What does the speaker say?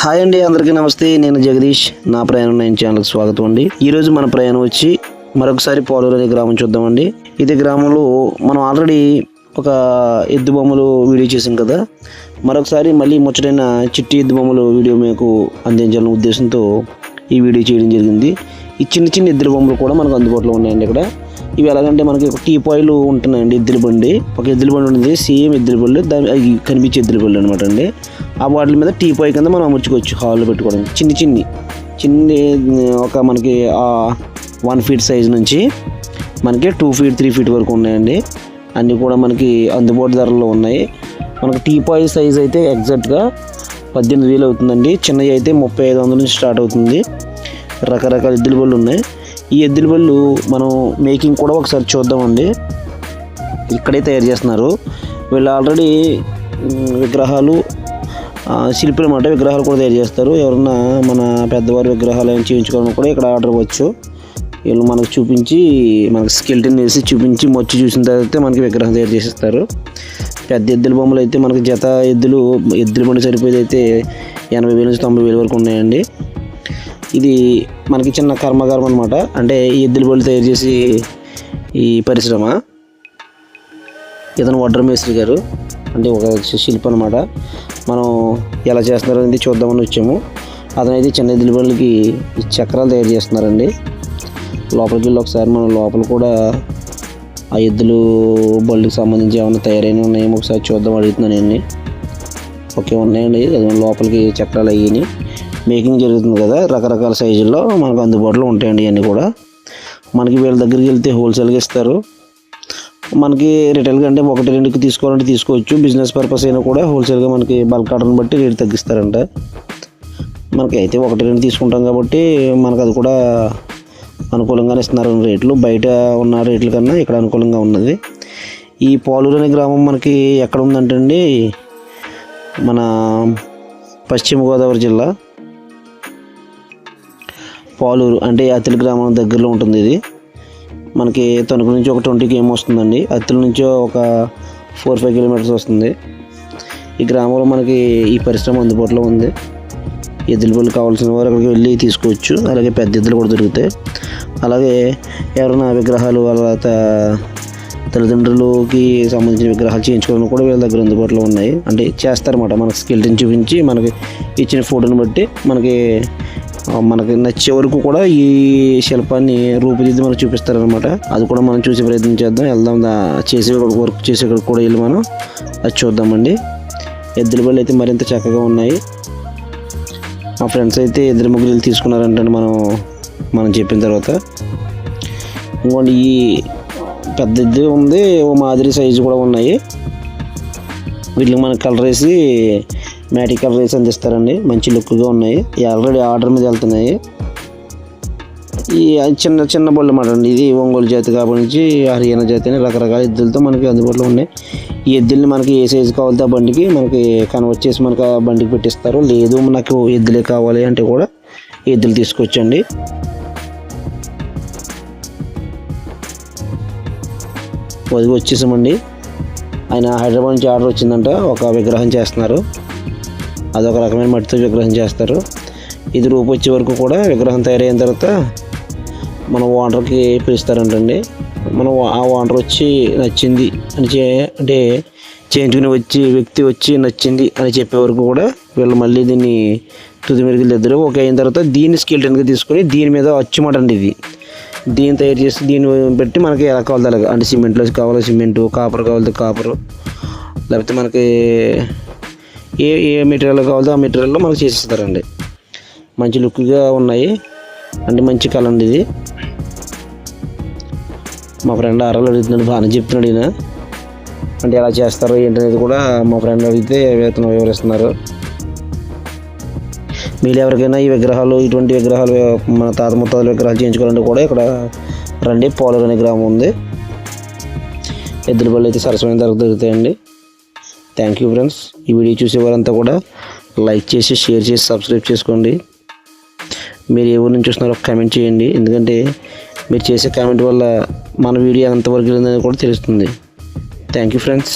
Hi అండి అందరికీ నమస్తే. నేను జగదీష్. నా ప్రయాణం నేను ఛానల్కి స్వాగతం అండి. ఈరోజు మన ప్రయాణం వచ్చి మరొకసారి పోలూరు అనే గ్రామం చూద్దామండి. ఇది గ్రామంలో మనం ఆల్రెడీ ఒక ఎద్దు బొమ్మలు వీడియో చేసాం కదా. మరొకసారి మళ్ళీ ముచ్చటైన చిట్టి ఎద్దు బొమ్మలు వీడియో మీకు అందించాలనే ఉద్దేశంతో ఈ వీడియో చేయడం జరిగింది. ఈ చిన్న చిన్న ఎద్దుల బొమ్మలు కూడా మనకు అందుబాటులో ఉన్నాయండి ఇక్కడ. ఇవి ఎలాగంటే మనకి ఒక టీ పాయిలు ఉంటున్నాయండి ఎద్దుల బండి. ఒక ఎద్దుల బండి ఉంటుంది సేమ్ ఎద్దుల బండి దాని అవి కనిపించే ఎద్దుల బండి అనమాట అండి. ఆ వాటి మీద టీ పాయి కింద మనం అమర్చుకోవచ్చు హాల్లో పెట్టుకోవడం. చిన్ని చిన్ని. చిన్ని ఒక మనకి వన్ ఫీట్ సైజ్ నుంచి మనకి టూ ఫీట్ త్రీ ఫీట్ వరకు ఉన్నాయండి. అన్నీ కూడా మనకి అందుబాటు ధరల్లో ఉన్నాయి. మనకి టీ పాయి సైజ్ అయితే ఎగ్జాక్ట్గా పద్దెనిమిది వేలు అవుతుందండి. చిన్నవి అయితే ముప్పై ఐదు వందల నుంచి స్టార్ట్ అవుతుంది. రకరకాల ఎద్దుల బళ్ళు ఉన్నాయి. ఈ ఎద్దుల బళ్ళు మనం మేకింగ్ కూడా ఒకసారి చూద్దామండి. ఇక్కడే తయారు చేస్తున్నారు. వీళ్ళు ఆల్రెడీ విగ్రహాలు శిల్పులు అన్నమాట విగ్రహాలు కూడా తయారు చేస్తారు. ఎవరన్నా మన పెద్దవారి విగ్రహాలు ఏమైనా చేయించుకోవాలని కూడా ఇక్కడ ఆర్డర్ ఇవ్వచ్చు. వీళ్ళు మనకు చూపించి మనకు స్కెల్టన్ వేసి చూపించి మొచ్చి చూసిన తర్వాత మనకి విగ్రహం తయారు చేసిస్తారు. పెద్ద ఎద్దుల బొమ్మలు అయితే మనకి జత ఎద్దులు ఎద్దుల బండి సరిపోయేది అయితే ఎనభై వేల నుంచి తొంభై వేల వరకు ఉన్నాయండి. ఇది మనకి చిన్న కర్మాగారం అనమాట అంటే ఈ ఎద్దుల బళ్ళు తయారు చేసి ఈ పరిశ్రమ. ఇతను వడ్ర మేస్త్రి గారు. అంటే ఒక శిల్పి అనమాట మనం ఎలా చేస్తున్నారు అనేది చూద్దామని వచ్చాము. అతనైతే చిన్న ఎద్దుల బళ్ళకి చక్రాలు తయారు చేస్తున్నారండి. లోపలికి వెళ్ళి ఒకసారి మనం లోపల కూడా ఆ ఎద్దులు బళ్ళకి సంబంధించి ఏమైనా తయారైన ఉన్నాయేమో ఒకసారి చూద్దాం అడుగుతున్నాను నేను ఓకే ఉన్నాయండి. అది లోపలికి చక్రాలు అయ్యాయి. మేకింగ్ జరుగుతుంది కదా రకరకాల సైజుల్లో మనకు అందుబాటులో ఉంటాయండి ఇవన్నీ కూడా. మనకి వీళ్ళ దగ్గరికి వెళ్తే హోల్సేల్గా ఇస్తారు. మనకి రిటైల్గా అంటే ఒకటి రెండుకి తీసుకోవాలంటే తీసుకోవచ్చు. బిజినెస్ పర్పస్ అయినా కూడా హోల్సేల్గా మనకి బల్క్ ఆర్డర్ని బట్టి రేట్ తగ్గిస్తారంట. మనకి అయితే ఒకటి రెండు తీసుకుంటాం కాబట్టి మనకు అది కూడా అనుకూలంగానే ఇస్తున్నారు. రేట్లు బయట ఉన్న రేట్ల కన్నా ఇక్కడ అనుకూలంగా ఉన్నది. ఈ పాలూరు అనే గ్రామం మనకి ఎక్కడ ఉందంటే అండి మన పశ్చిమ గోదావరి జిల్లా. పాలూరు అంటే అతిలి గ్రామం దగ్గరలో ఉంటుంది ఇది. మనకి తణుకు నుంచి ఒక ట్వంటీ కేఎం వస్తుందండి. అత్తిలి నుంచి ఒక ఫోర్ ఫైవ్ కిలోమీటర్స్ వస్తుంది. ఈ గ్రామంలో మనకి ఈ పరిశ్రమ అందుబాటులో ఉంది. ఎద్దుల పళ్ళు కావాల్సిన వారు అక్కడికి వెళ్ళి తీసుకోవచ్చు. అలాగే పెద్ద ఎద్దులు కూడా దొరుకుతాయి. అలాగే ఎవరైనా విగ్రహాలు వాళ్ళ త- తల్లిదండ్రులకి సంబంధించిన విగ్రహాలు చేయించుకోవడం కూడా వీళ్ళ దగ్గర అందుబాటులో ఉన్నాయి. అంటే చేస్తారన్నమాట. మనకి స్కెల్టన్ చూపించి మనకి ఇచ్చిన ఫోటోని బట్టి మనకి మనకి నచ్చే వరకు కూడా ఈ శిల్పాన్ని రూపుదిద్ది మనకు చూపిస్తారనమాట అది కూడా మనం చూసే ప్రయత్నం చేద్దాం. వెళ్దాం చేసే వర్క్ చేసే కూడా వెళ్ళి మనం అది చూద్దామండి. ఎద్దుల బళ్ళు అయితే మరింత చక్కగా ఉన్నాయి. మా ఫ్రెండ్స్ అయితే ఇద్దరు ముగ్గురు వెళ్ళి తీసుకున్నారంటే మనం మనం చెప్పిన తర్వాత. ఇంకోండి ఈ పెద్ద ఇది ఉంది ఓ మాదిరి సైజు కూడా ఉన్నాయి. వీటికి మనకి కలర్ వేసి మ్యాటి కలర్ వేసి అందిస్తారండి. మంచి లుక్గా ఉన్నాయి. ఆల్రెడీ ఆర్డర్ మీద వెళ్తున్నాయి. ఈ చిన్న చిన్న బళ్ళు అన్నమాట అండి. ఇది ఒంగోలు జాతి కాబట్టి హర్యానా జాతి అని రకరకాల ఎద్దులతో మనకి అందుబాటులో ఉన్నాయి. ఈ ఎద్దుల్ని మనకి ఏ సైజు కావాలితే ఆ బండికి మనకి కన్వర్ట్ చేసి మనకి ఆ బండికి పెట్టిస్తారు. లేదు మనకు ఎద్దులే కావాలి అంటే కూడా ఎద్దులు తీసుకొచ్చండి. వదిలి వచ్చేసామండి. ఆయన హైదరాబాద్ నుంచి ఆర్డర్ వచ్చిందంట. ఒక విగ్రహం చేస్తున్నారు. అదొక రకమైన మట్టితో విగ్రహం చేస్తారు. ఇది రూపు వచ్చే వరకు కూడా విగ్రహం తయారైన తర్వాత మన ఓనర్కి పిలుస్తారంటండి. మనం ఆ ఓనర్ వచ్చి నచ్చింది అని చే అంటే చేయించుకుని వచ్చి వ్యక్తి వచ్చి నచ్చింది అని చెప్పే వరకు కూడా వీళ్ళు మళ్ళీ దీన్ని తుది మెరుగులు ఇద్దరు. ఒక అయిన తర్వాత దీన్ని స్కిల్ టెన్గా తీసుకొని దీని మీద అచ్చుమాట అండి ఇది. దీన్ని తయారు చేసి దీన్ని పెట్టి మనకి ఎలా కావాలి అలాగే అంటే సిమెంట్లో కావాలి సిమెంటు కాపర్ కావాలి కాపరు లేకపోతే మనకి ఏ ఏ మెటీరియల్ కావాలో ఆ మెటీరియల్లో మనకు చేసిస్తారండి. మంచి లుక్గా ఉన్నాయి. అంటే మంచి కలర్ అండి ఇది. మా ఫ్రెండ్ అరలు అడుగుతున్నాడు బాగానే చెప్తున్నాడు ఈయన. అంటే ఎలా చేస్తారు ఏంటనేది కూడా మా ఫ్రెండ్ అడిగితే వేతనం వివరిస్తున్నారు. మీరు ఎవరికైనా ఈ విగ్రహాలు ఇటువంటి విగ్రహాలు మన తాత ముత్తాతల విగ్రహాలు చేయించుకోవాలంటే కూడా ఇక్కడ రండి. పోలర్ అనే గ్రామం ఉంది. ఎద్దుల బళ్ళు అయితే సరసమైన ధరకు దొరుకుతాయండి. థ్యాంక్ యూ ఫ్రెండ్స్ ఈ వీడియో చూసే వారంతా కూడా లైక్ చేసి షేర్ చేసి సబ్స్క్రైబ్ చేసుకోండి. మీరు ఎవరి నుంచి వస్తున్నారో కామెంట్ చేయండి. ఎందుకంటే మీరు చేసే కామెంట్ వల్ల మన వీడియో ఎంతవరకు వెళ్ళిందని కూడా తెలుస్తుంది. Thank you friends